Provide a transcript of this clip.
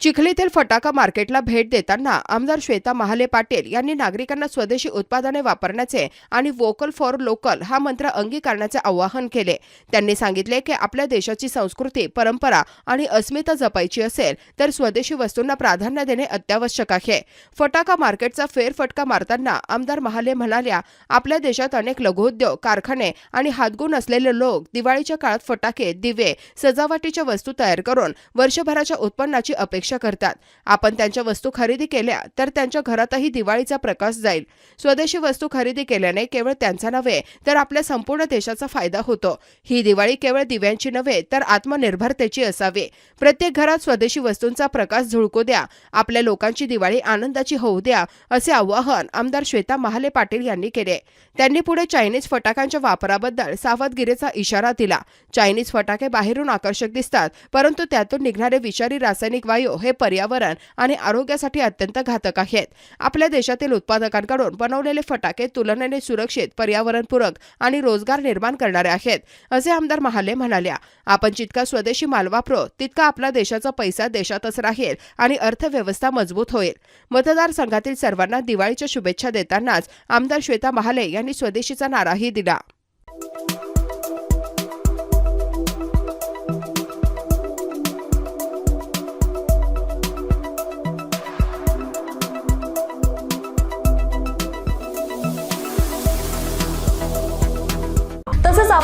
चिखलीतील फटाका मार्केटला भेट देताना आमदार श्वेता महाले पाटील यांनी नागरिकांना स्वदेशी उत्पादने वापरण्याचे आणि वोकल फॉर लोकल हा मंत्र अंगीकारण्याचे आवाहन केले. त्यांनी सांगितले की आपल्या देशाची संस्कृती परंपरा आणि अस्मिता जपायची असेल तर स्वदेशी वस्तूंना प्राधान्य देणे अत्यावश्यक आहे. फटाका मार्केटचा फेरफटका मारताना आमदार महाले म्हणाल्या आपल्या देशात अनेक लघुउद्योग कारखाने आणि हातगुण असलेले लोक दिवाळीच्या काळात फटाके दिवे सजावटीच्या वस्तू तयार करून वर्षभराच्या उत्पन्नाची अपेक्षा करतात. आपण त्यांच्या वस्तू खरेदी केल्या तर त्यांच्या घरातही दिवाळीचा प्रकाश जाईल. स्वदेशी वस्तू खरेदी केल्याने केवळ त्यांचा नव्हे तर आपल्या संपूर्ण देशाचा फायदा होतो. ही दिवाळी केवळ दिव्यांची नव्हे तर आत्मनिर्भरतेची असावी. प्रत्येक घरात स्वदेशी वस्तूंचा प्रकाश झुळकू द्या. आपल्या लोकांची दिवाळी आनंदाची होऊ द्या असे आवाहन आमदार श्वेता महाले पाटील यांनी केले. त्यांनी पुढे चायनीज फटाक्यांच्या वापराबद्दल सावधगिरीचा इशारा दिला. चायनीज फटाके बाहेरून आकर्षक दिसतात परंतु त्यातून निघणारे विषारी रासायनिक वायू हे पर्यावरण आणि आरोग्यासाठी अत्यंत घातक आहेत. आपल्या देशातील उत्पादकांकडून बनवलेले फटाके तुलनेने सुरक्षित पर्यावरणपूरक आणि रोजगार निर्माण करणारे आहेत असे आमदार महाले म्हणाल्या. आपण जितका स्वदेशी माल वापरो तितका आपला देशाचा पैसा देशातच राहील आणि अर्थव्यवस्था मजबूत होईल. मतदारसंघातील सर्वांना दिवाळीच्या शुभेच्छा देतानाच आमदार श्वेता महाले यांनी स्वदेशीचा नाराही दिला.